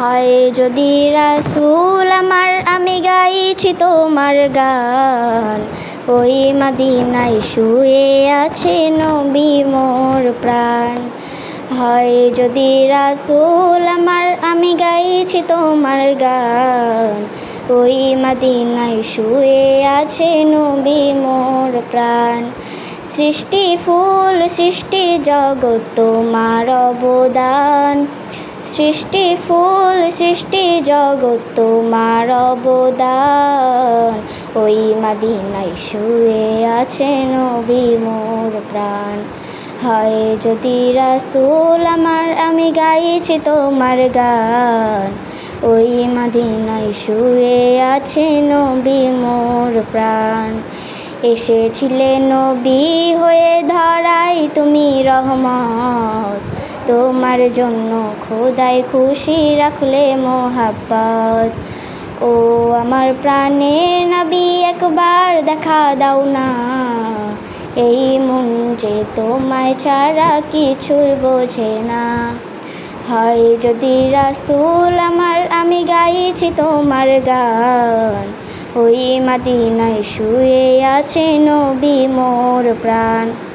হয় যদি রাসুল আমার, আমি গাইছি তোমার গান। ওই মাদিনায় শুয়ে আছে নবী মোর প্রাণ। হয় যদি রাসুল আমার, আমি গাইছি তোমার গান। ওই মাদিনায় শুয়ে আছে নবী মোর প্রাণ। সৃষ্টি ফুল, সৃষ্টি জগৎ তোমার অবদান। সৃষ্টি, ফুল সৃষ্টি, জগৎ তোমার অবদান। ওই মাদিনায় শুয়ে আছে নবী মোর প্রাণ। হয় যদি রাসুল আমার, আমি গাইছি তোমার গান। ওই মাদিনায় শুয়ে আছে নবী মোর প্রাণ। এসেছিলে নবী হয়ে ধরাই তুমি রহমত। তোমার জন্য খোদাই খুশি রাখলে মোহাব্বত। ও আমার প্রাণের নবী একবার দেখা দাও না। এই মন যে তোমায় ছাড়া কিছুই বোঝে না। হয় যদি রাসুল আমার, আমি গাইছি তোমার গান। ওই মাদিনায় শুয়ে আছে নবী মোর প্রাণ।